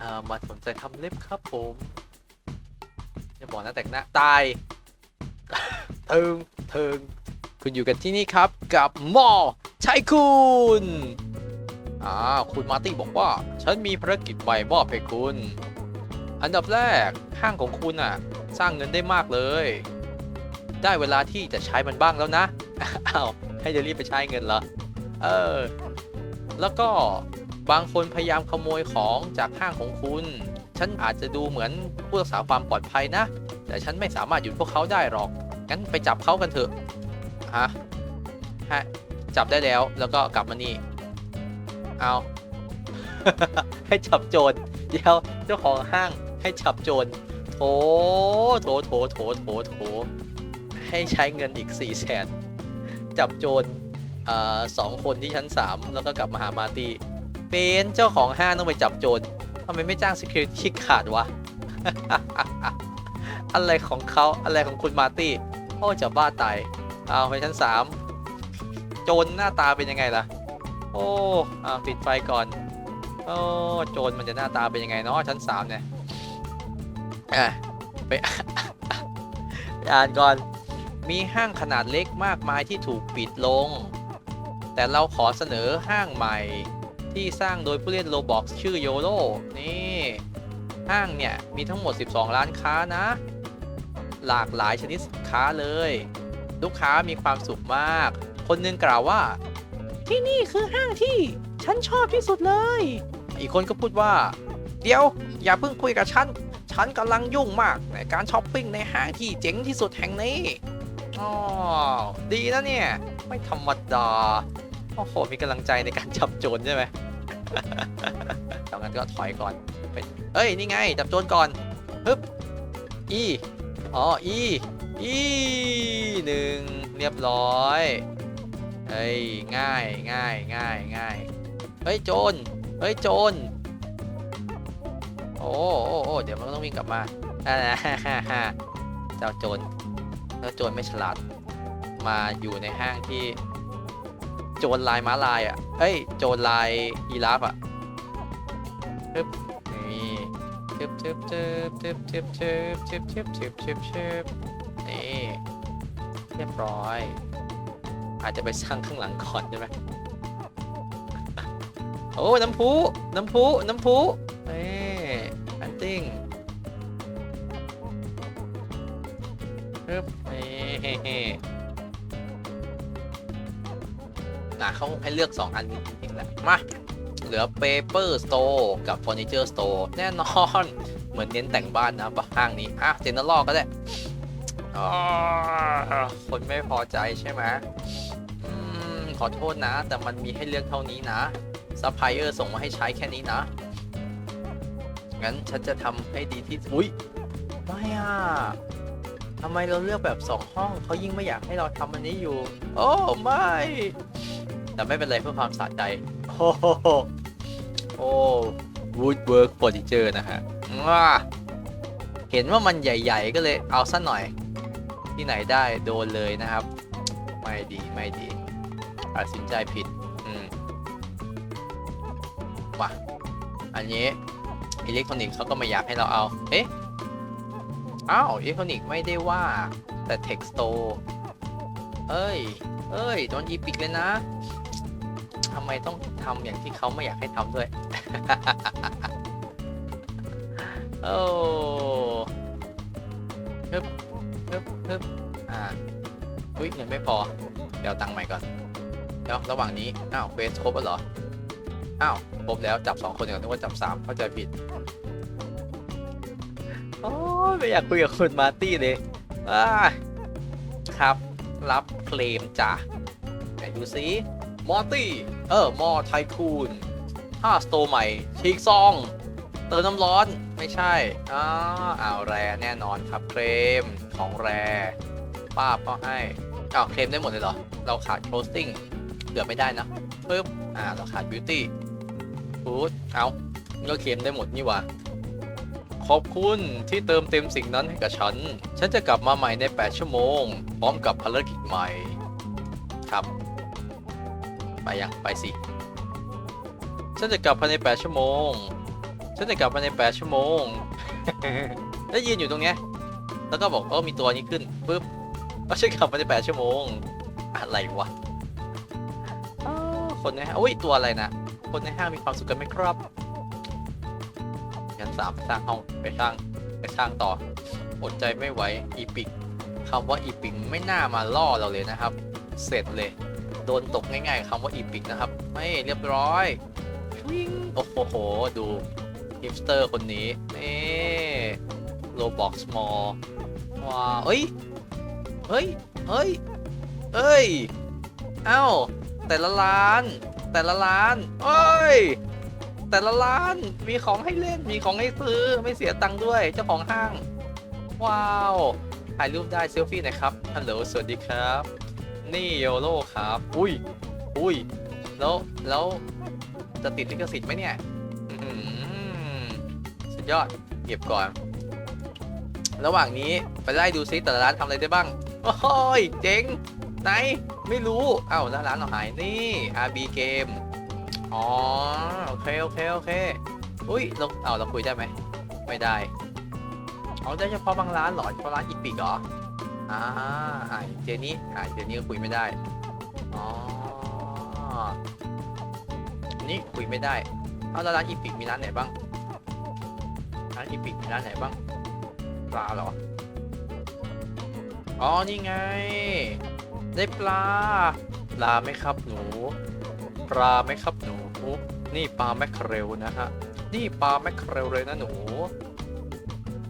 อ่ามาสนใจทำเล็บครับผมอย่าบอกนะแต่งหน้าตายเทิงเทิงคุณอยู่กันที่นี่ครับกับหมอชัยคุณอ่าคุณมาร์ตี้บอกว่า ฉันมีภารกิจใหม่มอบให้คุณ อันดับแรกห้างของคุณอะ สร้างเงินได้มากเลย ได้เวลาที่จะใช้มันบ้างแล้วนะอ้าวให้เดลี่ไปใช้เงินเหรอเออ แล้วก็ บางคนพยายามขโมยของจากห้างของคุณ ฉันอาจจะดูเหมือนผู้รักษาความปลอดภัยนะ แต่ฉันไม่สามารถหยุดพวกเขาได้หรอก งั้นไปจับเขากันเถอะ ฮะ ฮะ จับได้แล้ว แล้วก็กลับมานี่ เอา ให้จับโจร เดี๋ยวเจ้าของห้างให้จับโจร โถ โถ โถ โถ โถ โถ ให้ใช้เงินอีก4ี่แสน จับโจรอ่อสองคนที่ชั้น3แล้วก็กลับมาหามาตี้ เป็นเจ้าของห้างต้องไปจับโจรทำไมไม่จ้าง security ขาดวะ อะไรของเขาอะไรของคุณมาร์ตี้โอ้จะบ้าตายเอาไปชั้น3โจรหน้าตาเป็นยังไงล่ะ โอ้อาปิดไฟก่อนโอ้โจรมันจะหน้าตาเป็นยังไงเนาะชั้น3เนี่ยอะไปอ่านก่อนมีห้างขนาดเล็กมากมายที่ถูกปิดลง แต่เราขอเสนอห้างใหม่ ที่สร้างโดยผู้เล่นโ o บอกชื่อโยโ o นี่ห้างเนี่ย มีทั้งหมด 12 ร้านค้านะ หลากหลายชนิดสินค้าเลย ลูกค้ามีความสุขมาก คนหนึงกล่าวว่า ที่นี่คือห้างที่ฉันชอบที่สุดเลย อีกคนก็พูดว่า เดี๋ยว อย่าเพิ่งคุยกับฉัน ฉันกำลังยุ่งมากในการช้อปปิ้งในห้างที่เจ๋งที่สุดแห่งนี้อ๋อดีนะเนี่ย ไม่ธรรมดา อ้โห มีกำลังใจในการจับโจรใช่ไหมดังนั้นก็ถอยก่อนไปเอ้ย นี่ไง จับโจรก่อนฮึบอี อ๋อ อี อีหนึ่งเรียบร้อยเฮ้ย ง่ายง่ายง่ายง่ายเฮ้ย โจร เฮ้ย โจร โอ้โอ้โอ้เดี๋ยวมันก็ต้องวิ่งกลับมาอ่าฮ่าฮ่าฮ่าเจ้าโจรแล้วโจรไม่ฉลาด มาอยู่ในห้างที่ โจรลายม้าลายอะ เอ้ย โจรลายยีราฟอะทึบนี่ทึบทึบทึบทึบทึบทึบทึบทึบทึบทึบทึบนี่เรียบร้อย อาจจะไปสร้างข้างหลังก่อนใช่ไหมโอ้ น้ำพุ น้ำพุ น้ำพุนี่อันติ้ง เขาให้เลือก 2 อันจริงๆแหละมาเหลือ Paper Store กับ Furniture Store แน่นอน เหมือนเน้นแต่งบ้านนะปะห้างนี้ อะเจนเนอร์ก็ได้คนไม่พอใจใช่ไหมอืมขอโทษนะ แต่มันมีให้เลือกเท่านี้นะซัพพลายเออร์ส่งมาให้ใช้แค่นี้นะ งั้นฉันจะทำให้ดีที่สุดอุ้ยไม่อะทำไมเราเลือกแบบ 2 ห้อง เขายิ่งไม่อยากให้เราทำอันนี้อยู่ โอ้ ไม่ แต่ไม่เป็นไรเพื่อความสะใจ โอ้โหโอ้ woodwork furniture นะฮะว้าเห็นว่ามันใหญ่ ๆ ก็เลยเอาสั้นหน่อย ที่ไหนได้โดนเลยนะครับ ไม่ดีไม่ดีตัดสินใจผิด อืมว่ะอันนี้อิเล็กทรอนิกส์เขาก็ไม่อยากให้เราเอา เอ๊ะ อ้าวอิเล็กทรอนิกส์ไม่ได้ว่า แต่ text store เอ้ย เอ้ยโดนอีปิกเลยนะ ทำไมต้องทำอย่างที่เขาไม่อยากให้ทำด้วย โอ้ฮึบฮึบฮึบอ่าอุ้ยเงินไม่พอ เดี๋ยวตังค์ใหม่ก่อนเดี๋ยวระหว่างนี้ อ้าวเควสครบแล้วเหรอ อ้าว ครบแล้วจับสองคนอย่างนึกว่าจับสามเข้าใจผิด โอ้ยไม่อยากคุยกับคุณมาร์ตี้เลยอ่าครับ รับเคลมจ้ะไหนดูซิ มอร์ตี้ เออ มอไทคูนถ้าสโตใหม่ชีกซอง เติมน้ำร้อนไม่ใช่อ้าวอ้าวแรแน่นอนครับเคลมของแรป้าก็ให้อ้าวเคลมได้หมดเลยเหรอ เราขาด closing เหลือไม่ได้นะปึ๊บอ่าเราขาด beauty ฟูดเอาก็เคลมได้หมดนี่หว่าขอบคุณที่เติมเต็มสิ่งนั้นให้กับฉัน ฉันจะกลับมาใหม่ใน 8 ชั่วโมง พร้อมกับภารกิจใหม่ ครับ ไปยังไปสิ ฉันจะกลับภายใน 8 ชั่วโมง ฉันจะกลับมายในแปดชั่วโมง แล้วยืนอยู่ตรงเนี้ย แล้วก็บอกเออมีตัวนี้ขึ้นปุ๊บก็ฉันกลับมายในแปดชั่วโมง อะไรวะคนในห้างอุ้ยตัวอะไรนะ คนในห้างมีความสุขกันไหมครับยันสามสร้างห้องไปสร้างไปสร้างต่อ อดใจไม่ไหวอีปิกคำว่าอีปิกไม่น่ามาล่อเราเลยนะครับ เสร็จเลย โดนตกง่ายๆคำว่าอีปิกนะครับ ไม่เรียบร้อยวิ่งโอ้โห ดูฮิปสเตอร์คนนี้นี่โลบอกสมอลว้าเอ้ย เฮ้ย เฮ้ย เอ้ย เอ้า แต่ละร้าน แต่ละร้านเอ้ย แต่ละร้าน มีของให้เล่น มีของให้ซื้อ ไม่เสียตังค์ด้วย เจ้าของห้าง ว้าว ถ่ายรูปได้เซลฟี่น่อยครับ ฮัลโหล สวัสดีครับ นี่โยโลครับ อุ้ย อุ้ย แล้วแล้วจะติดลิขสิทธิ์ไหมเนี่ยอื้อหือสุดยอด เก็บก่อน ระหว่างนี้ไปไล่ดูซิแต่ละร้านทำอะไรได้บ้าง โอ้ย เจ๋ง ไหน ไม่รู้ เอ้าแล้วร้านเราหาย นี่ RB Game อ๋อ โอเค โอเค โอเค อุ้ยเราเอ้าเราคุยได้ไหม ไม่ได้อ๋อได้เฉพาะบางร้านเหรอเฉพาะร้านอีปิกเหรอ อ่าอ่าเจนี่อ่าเจนี่ก็คุยไม่ได้ อ๋อ นี่คุยไม่ได้เอาแล้วร้านอีปิกมีร้านไหนบ้าง ร้านอีปิกมีร้านไหนบ้าง ปลาเหรอ อ๋อ นี่ไง ได้ปลา ปลาไหมครับหนู ปลาไหมครับหนู นี่ปลาแมคเคเรลนะฮะ นี่ปลาแมคเคเรลเลยนะหนู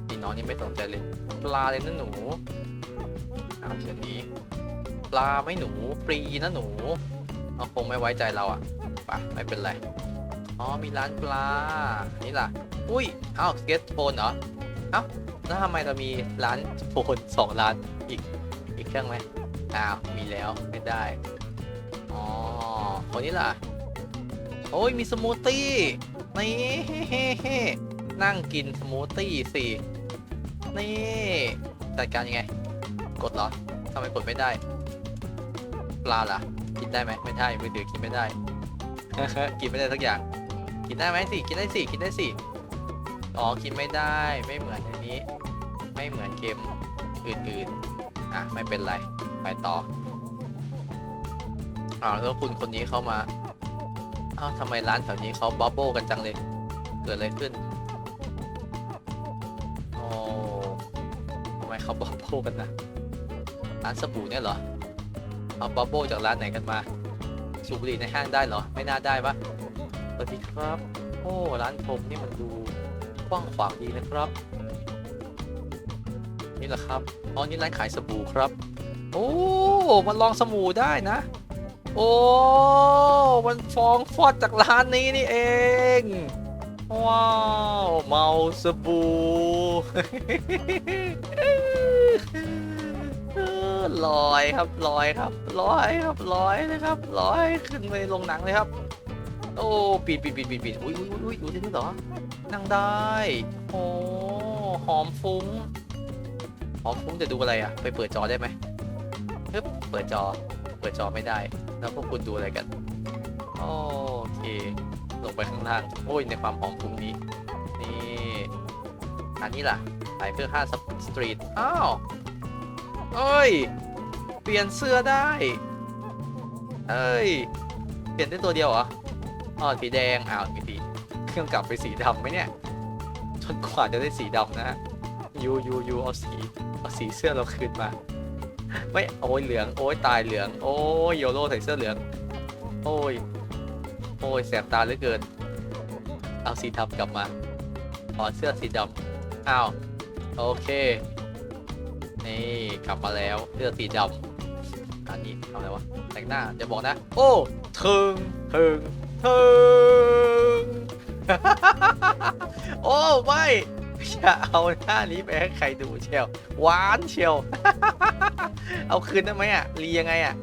นี่น้องนี่ไม่สนใจเลย ปลาเลยนะหนู เดี๋ยวนี้ปลาไม่หนูฟรีนะหนูเขาคงไม่ไว้ใจเราอะปะไม่เป็นไรอ๋อมีร้านปลานี่ล่ะ อุ้ยเอ้าเกสโฟนเหรอเอ้าแล้วทำไมเรามีร้านโฟนสองร้านอีกอีกเครื่องไหมอ้าวมีแล้วไม่ได้อ๋อคนนี้ล่ะโอ้ยมีสมูทตี้นี่นั่งกินสมูทตี้สินี่จัดการยังไง กดเหรอ ทำไมกดไม่ได้ ปลาล่ะ กินได้ไหมไม่ได้มือถือกินไม่ได้ กินไม่ได้สักอย่าง กินได้ไหมสิ กินได้สิ กินได้สิ อ๋อ กินไม่ได้ ไม่เหมือนอันนี้ ไม่เหมือนเกมอื่นๆ อะ ไม่เป็นไร ไปต่ออ้าวแล้วคุณคนนี้เข้ามา อ้าวทำไมร้านแถวนี้เขาบับเบิลกันจังเลย เกิดอะไรขึ้นโอ้ทำไมเขาบับเบิลกันนะ ร้านสบู่เนี่ยเหรอ เอาบับเบิลจากร้านไหนกันมา สูบบุหรี่ในห้างได้เหรอ ไม่น่าได้ปะสวัสดีครับ โอ้ ร้านผมนี่มันดูกว้างขวางดีนะครับ นี่แหละครับอ๋อนี่ร้านขายสบู่ครับ โอ้มันลองสบู่ได้นะ โอ้ มันฟองฟอดจากร้านนี้นี่เอง ว้าว เมาสบู่ ลอยครับลอยครับลอยครับลอยนะครับลอยขึ้นไปลงหนังเลยครับ โอ้ปิดปิดปิดปิดปิดอุ้ยอุ้ยอุ้ยดูที่นี่เหรอนั่งได้โอ้หอมฟุ้งหอมฟุ้งจะดูอะไรอะ ไปเปิดจอได้ไหมปึ๊บเปิดจอ เปิดจอไม่ได้ แล้วพวกคุณดูอะไรกันโอเค ลงไปข้างล่างโอ้ยในความหอมฟุ้งนี้นี่อันนี้ล่ะขายเพื่อค่าสตรีทอ้าวเอ้ย ปลี่ยนเสื้อได้ เอ้ย เปลี่ยนได้ตัวเดียวเหรออ๋อสีแดง อ้าวมีสีเครื่องกลับไปสีดำไหมเนี่ย จนกว่าจะได้สีดำนะฮะ ยูยูยูเอาสี เอาสีเสื้อเราคืนมา ไม่ โอ้ยเหลือง โอ้ยตายเหลือง โอ้ยโยโร่ใส่เสื้อเหลือง โอ้ย โอ้ยแสบตาเหลือเกิน เอาสีดำกลับมาขอเสื้อสีดำอ้าว โอเค นี่กลับมาแล้วเสื้อสีดำ อันนี้ทำอะไรวะ แต่งหน้าจะบอกนะ โอ้ถึงถึงถึงโอ้ไม่อย่าเอาหน้านี้ไปให้ใครดูเชียวหวานเชียว เอาคืนได้ไหมอะรียังไงอะ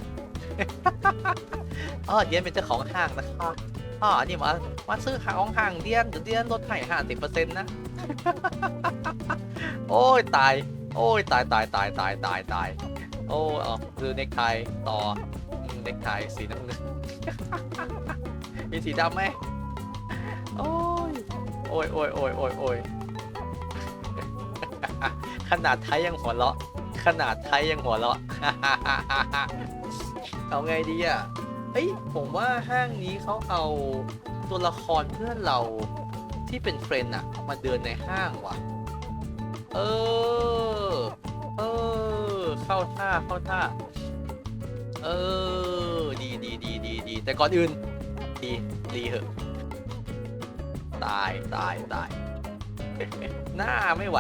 อ๋อเดียนเป็นเจ้าของห้างนะคะอ๋อนี่มามาซื้อของห้างเดียนเดี๋ยวเดียนลดให้ห้าสิบเปอร์เซ็นต์นะ โอ้ยตาย โอ้ยตายตายตายตายตายตาย โอ้เอาซื้อเนคไทต่อเนคไทสีน้ำเงิน มีสีดำไหมโอ้ยโอ้ยโอ้ยโอ้ยโอ้ยโอ้ยขนาดไทยยังหัวเราะ ขนาดไทยยังหัวเราะเอาไงดีอะเฮ้ยผมว่าห้างนี้เขาเอาตัวละครเพื่อนเราที่เป็นเฟรนด์อะมาเดินในห้างว่ะ เออ เออ เข้าท่าเข้าท่า เออ ดีดีดีดีดีแต่ก่อนอื่น ดีดีเหอะ ตายตายตาย หน้าไม่ไหว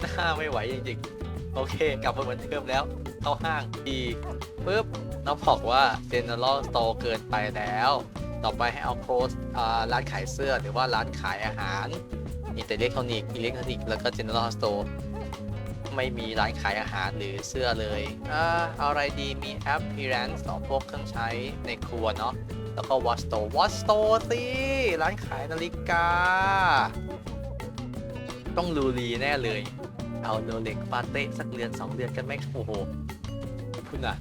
หน้าไม่ไหวจริงๆ โอเค กลับมาเหมือนเดิมแล้ว เข้าห้างดีปุ๊บน้องบอกว่า General Store เกินไปแล้ว ต่อไปให้เอาโคสร้านขายเสื้อหรือว่าร้านขายอาหารอิเล็กทรอนิกส์อิเล็กทรอนิกส์แล้วก็ General Store ไม่มีร้านขายอาหารหรือเสื้อเลยอ่าเอาอะไรดีมี appearance ของพวกเครื่องใช้ในครัวเนาะแล้วก็ watch store watch store สิร้านขายนาฬิกา ต้องลูรีแน่เลย เอาโรเล็กปาเต้สักเรือนสองเรือนกันไหมโอ้โหคุณอะ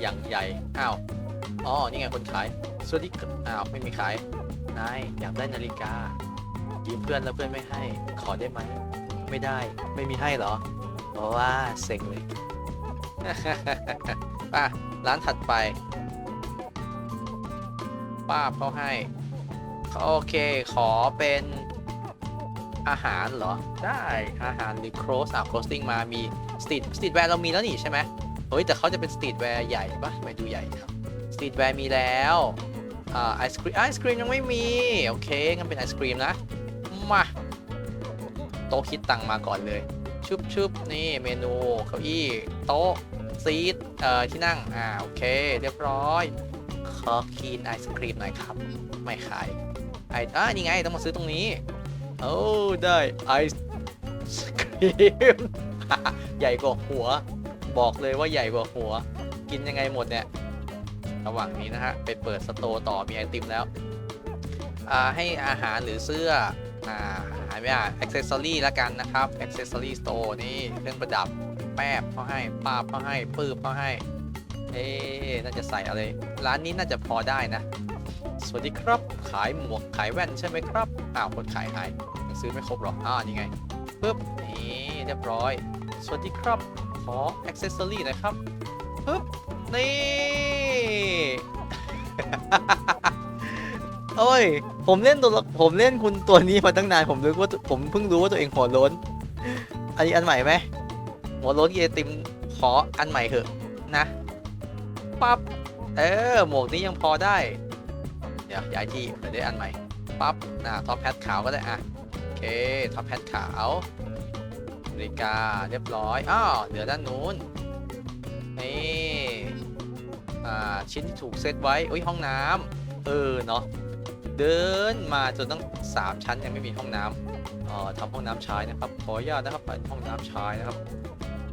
อย่างใหญ่ อ้าว อ๋อ นี่ไงคนขายสวัสดีอ้าว ไม่มีขาย นาย อยากได้นาฬิกายืมเพื่อนแล้วเพื่อนไม่ให้ ขอได้ไหม ไม่ได้ ไม่มีให้เหรอ ราะว่าเซ็งเลย ป่ะ ร้านถัดไป ป้าบเขาให้ โอเค ขอเป็นอาหารเหรอ ได้อาหารหรือ close อะ closing มามี street street wear เรามีแล้วนี่ใช่ไหมเฮ้ย แต่เขาจะเป็น street wear ใหญ่ปะไม่ดูใหญ่ครับ street wear มีแล้วอไอศครีมไอศครีมยังไม่มี โอเคงั้นเป็นไอศครีมนะ มา โต๊ะคิดตังมาก่อนเลย ชุบชุบนี่เมนูเก้าอี้โต๊ะซีทเอ่อที่นั่งอ่าโอเค เรียบร้อยขอคีนไอศครีมหน่อยครับ ไม่ขายไออ่านี่ไงต้องมาซื้อตรงนี้โอ้ได้ไอศครีมใหญ่กว่าหัว บอกเลยว่าใหญ่กว่าหัว กินยังไงหมดเนี่ยระหว่างนี้นะฮะไปเปิดสโตร์ต่อมีไอติมแล้วอ่าให้อาหารหรือเสื้อ อ่าหายไม่อ่าอ็อกเซสซอรี่ละกันนะครับอ็อกเซสซอรี่สโตร์นี่เครื่องประดับแป๊บเขาให้ป้าบเขาให้ปื้บเขาให้ เอ๊น่าจะใส่อะไร ร้านนี้น่าจะพอได้นะ สวัสดีครับ ขายหมวกขายแว่นใช่ไหมครับ อ้าวคนขายหายยังซื้อไม่ครบหรอกอ่านี่ไงปึ๊บนี่เรียบร้อย สวัสดีครับ ขออ็อกเซสซอรี่น่อยครับปึ๊บนี่ โอ้ย ผมเล่นตัวละผมเล่นคุณตัวนี้มาตั้งนานผมรู้ว่าผมเพิ่งรู้ว่าตัวเองหัวโล้น อันนี้อันใหม่ไหมหัวโล้นเยติมขออันใหม่เถอะนะปั๊บเออหมวกนี้ยังพอได้ เดี๋ยวย้ายที่เดี๋ยวได้อันใหม่ปั๊บอ่าท็อปแพดขาวก็ได้อะโอเคท็อปแพดขาวนาฬิกาเรียบร้อยอ้าวเหลือด้านนู้นนี่อ่าชิ้นที่ถูกเซตไว้อุ้ยห้องน้ำเออเนาะ เดินมาจนตั้ง3ชั้นยังไม่มีห้องน้ำออทำห้องน้ำชายนะครับ ขออนุญาตนะครับเป็นห้องน้ำชายนะครับ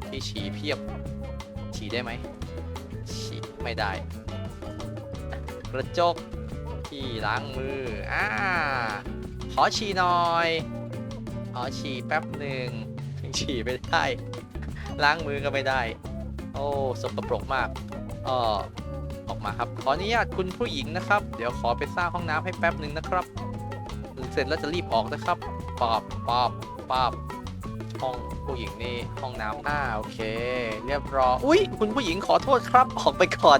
ที่ฉี่เพียบ ฉี่ได้ไหมฉี่ไม่ได้ กระจกที่ล้างมืออ่าขอฉี่หน่อยขอฉี่แป๊บหนึ่งถึงฉี่ไม่ได้ ล้างมือก็ไม่ได้ โอ้สกปรกมากเออ ออกมาครับขออนุญาตคุณผู้หญิงนะครับ เดี๋ยวขอไปสร้างห้องน้ำให้แป๊บหนึ่งนะครับเสร็จแล้วจะรีบออกนะครับปอบปอบปอบห้องผู้หญิงนี่ห้องน้ำอ่าโอเค เรียบร้อยอุ้ยคุณผู้หญิงขอโทษครับออกไปก่อน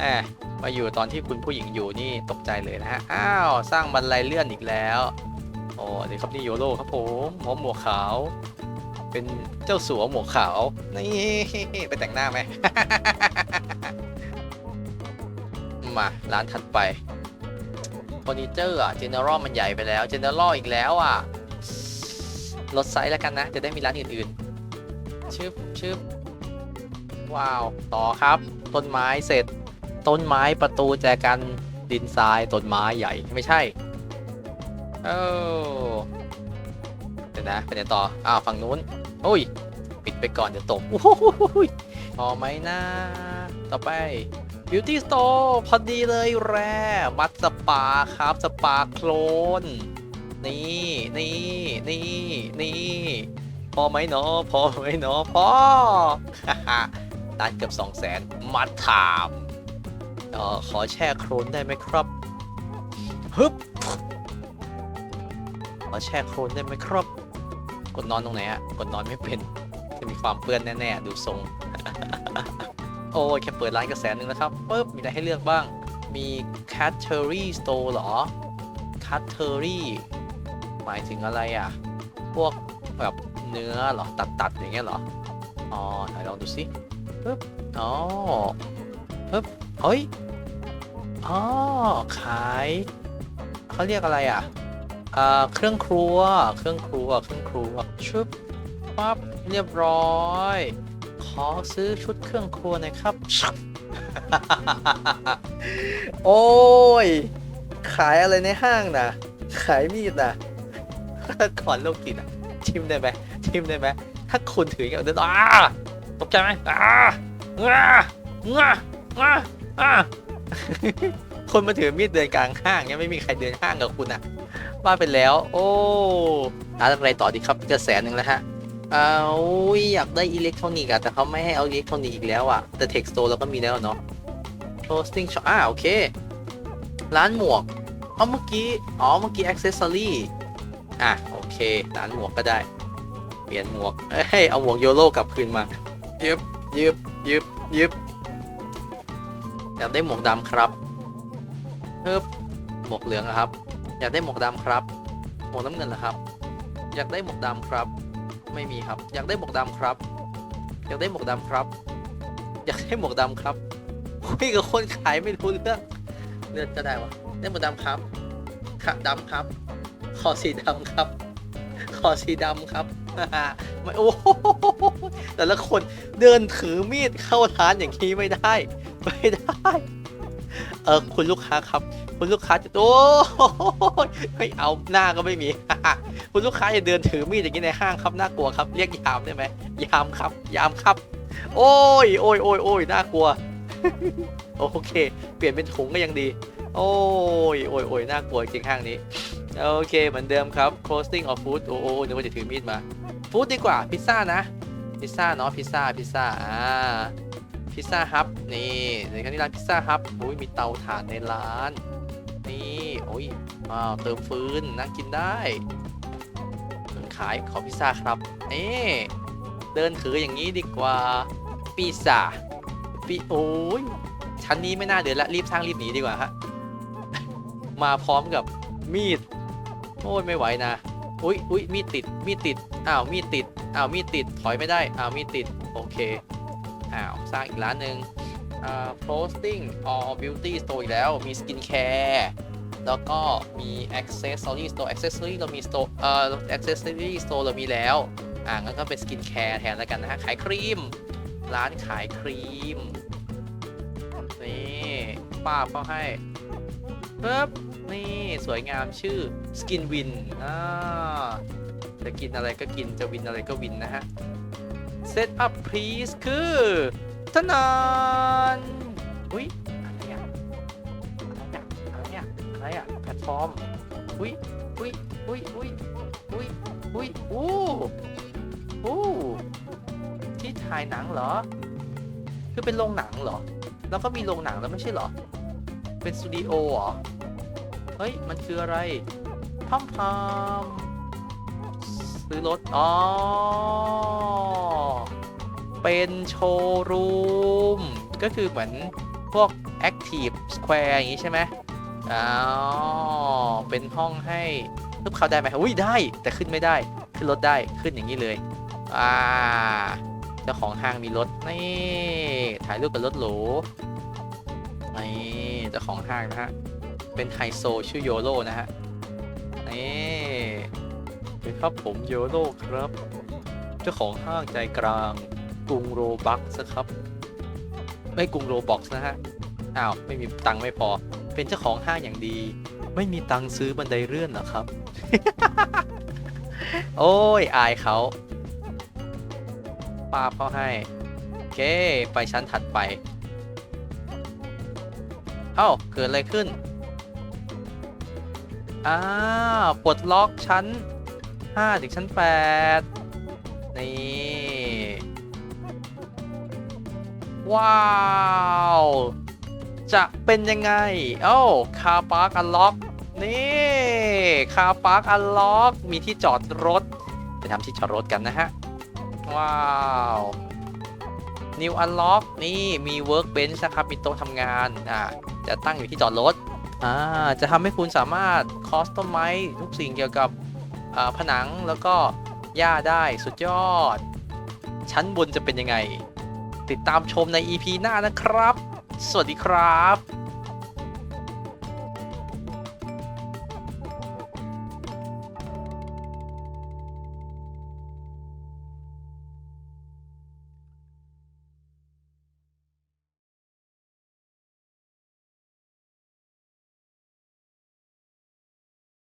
แอบมาอยู่ตอนที่คุณผู้หญิงอยู่นี่ตกใจเลยนะฮะอ้าวสร้างบันไดเลื่อนอีกแล้วโอ้นี่ครับนี่โยโร่ครับผมหมหมวกขาว เป็นเจ้าสัวหมวกขาว นี่ไปแต่งหน้าไหม มาร้านถัดไปเฟอร์นิเจอร์อะ General มันใหญ่ไปแล้ว General อีกแล้วอะลดไซส์แล้วกันนะ จะได้มีร้านอื่นๆ ชึบชึบว้าว ต่อครับ ต้นไม้เสร็จ ต้นไม้ประตูแจกันดินทรายต้นไม้ใหญ่ไม่ใช่ เออ ยวนะไปไหนต่อ อ้าวฝั่งนู้นโอ้ย ปิดไปก่อนเดี๋ยวตกพอไหมนะต่อไป Beauty Store พอดีเลยแร่มัดสปาครับสปาโคลน นี่นี่นี่นี่พอไหมเนาะพอไหมเนาะพอร้านเกือบสองแสนมัดถามเออขอแช่โคลนได้ไหมครับฮึบขอแช่โครนได้ไหมครับ กดนอนตรงไหนอะกดนอนไม่เป็น จะมีความเปื้อนแน่ๆ ดูทรง โอ้ยแค่เปิดร้านกระแสหนึ่งแล้วครับปุ๊บมีอะไรให้เลือกบ้าง มี c a t e r y Store เหรอ c a t e r y หมายถึงอะไรอะพวกแบบเนื้อหรอ ตัดๆอย่างเงี้ยหรอ อ๋อไหนลองดูสิปึ๊บอ๋อปึ๊บเฮ้ยอ๋อขายเขาเรียกอะไรอะ เครื่องครัว เครื่องครัว เครื่องครัว ชุบปั๊บเรียบร้อย ขอซื้อชุดเครื่องครัวน่อยครับ โอ้ย ขายอะไรในห้างนะขายมีดนะก่อนโรคจิตอะชิมได้ไหมชิมได้ไหมถ้าคุณถืออย่างเงี้ยเดินอ้าตกใจไหมอ้างางางาอ่า คนมาถือมีดเดินกลางห้างเนี่ยไม่มีใครเดินห้างกับคุณอะว่าไปแล้ว โอ้อะไรต่อดีครับกระแสหนึ่งแล้วฮะเอาอยากได้อิเล็กทรอนิกส์อะแต่เขาไม่ให้เอาอิเล็กทรอนิกส์อีกแล้วอะแต่เทคสโตร์เราก็มีแล้วเนาะ clothing shop อ่าโอเค ร้านหมวกเอาเมื่อกี้อ๋อเมื่อกี้ accessory อะโอเค ร้านหมวกก็ได้ เปลี่ยนหมวกเอ้ยเอาหมวกโยโร่กลับคืนมายึบยึบยึบยึบอยากได้หมวกดำครับ เพิ่มหมวกเหลืองอะครับ อยากได้หมวกดำครับ หมวกน้ำเงินเหรอครับ อยากได้หมวกดำครับ ไม่มีครับ อยากได้หมวกดำครับ อยากได้หมวกดำครับ อยากได้หมวกดำครับคุยกับคนขายไม่รู้เรื่องเลือดก็ได้วะได้หมวกดำครับขะดำครับคอสีดำครับคอสีดำครับ ไม่โอ้โหแต่ละคนเดินถือมีดเข้าร้านอย่างนี้ไม่ได้ ไม่ได้ เออคุณลูกค้าครับ คุณลูกค้าจะโอ้ยไม่เอาหน้าก็ไม่มี คุณลูกค้าอย่าเดินถือมีดอย่างนี้ในห้างครับน่ากลัวครับเรียกยามได้ไหมยามครับ ยามครับ โอ้ยโอ้ยโอ้ยโอ้ยน่ากลัวโอเค เปลี่ยนเป็นถุงก็ยังดี โอ้ยโอ้ยโอ้ยน่ากลัวจริงห้างนี้โอเคเหมือนเดิมครับ closing of food โอ้โอ้นึกว่าจะถือมีดมาฟู้ดดีกว่าพิซซ่านะพิซซ่าเนาะพิซซ่าพิซซ่าอ่า พิซซ่าฮับนี่เดี๋ยวกันที่ร้านพิซซ่าฮับโอ้ยมีเตาถ่านในร้าน นี่โอ้ยอ้าวเติมฟืนนั่งกินได้คนขายขอพิซซ่าครับเอ๊เดินถืออย่างนี้ดีกว่าพิซซ่าปีโอ้ยชั้นนี้ไม่น่าเดินละรีบสร้างรีบหนีดีกว่าฮะมาพร้อมกับมีดโอ้ยไม่ไหวนะอุ้ยอุ้ยมีดติดมีดติดอ้าวมีดติดอ้าวมีดติดถอยไม่ได้อ้าวมีดติดโอเค อ้าวสร้างอีกร้านหนึ่งอ่า posting all beauty store อีกแล้ว มี skin care แล้วก็มี accessory store accessory เรามี store เอ่อ accessory store เรามีแล้ว อ่างั้นก็เป็น skin care แทนแล้วกันนะฮะ ขายครีม ร้านขายครีม นี่ป้าเขาให้ปึ๊บนี่สวยงามชื่อ Skin Win อ่าจะกินอะไรก็กินจะวินอะไรก็วินนะฮะ Set up please คือทนานอุ้ยอะไรอะอะไรอะอะไรอะอะไรอะแพลตฟอร์มอุ้ยอุ้ยอุ้ยอุ้ยอุ้ยอุ้ยอู้อู้ที่ถ่ายหนังเหรอ คือเป็นโรงหนังเหรอ แล้วก็มีโรงหนังแล้วไม่ใช่เหรอ เป็นสตูดิโอเหรอ เฮ้ย มันคืออะไรพัมพัม ซื้อรถ อ๋อ เป็นโชว์รูม ก็คือเหมือนพวก Active Square อย่างนี้ใช่ไหมอ๋อ เป็นห้องให้รูปเขาได้ไหมอุ้ยได้แต่ขึ้นไม่ได้ ขึ้นรถได้ขึ้นอย่างนี้เลยอ่าเจ้าของห้างมีรถนี่ถ่ายรูปกับรถหรูนี่เจ้าของห้างนะฮะเป็นไฮโซชื่อโยโรนะฮะนี่ เป็นครับผมโยโร่ครับ เจ้าของห้างใจกลางกรุงโรบักส์ครับ ไม่กรุงโรบ็อกส์นะฮะ อ้าว ไม่มีตังค์ไม่พอ เป็นเจ้าของห้างอย่างดี ไม่มีตังค์ซื้อบันไดเลื่อนเหรอครับ โอ้ย อายเขาป้าบเขาให้ โอเค ไปชั้นถัดไป เอ้า เกิดอะไรขึ้น อ้าปลดล็อกชั้น 5ถึงชั้น 8 นี่ ว้าว จะเป็นยังไงเอ้าคาปาร์กอันล็อก นี่คาปาร์คอันล็อก มีที่จอดรถ ไปทำที่จอดรถกันนะฮะ ว้าว New Unlock นี่มี Workbench นะครับ มีโต๊ะทำงาน อ่า จะตั้งอยู่ที่จอดรถ อ่า จะทำให้คุณสามารถ Customize ทุกสิ่งเกี่ยวกับ ผนังแล้วก็หญ้าได้สุดยอด ชั้นบนจะเป็นยังไง ติดตามชมใน EP หน้านะครับ สวัสดีครับ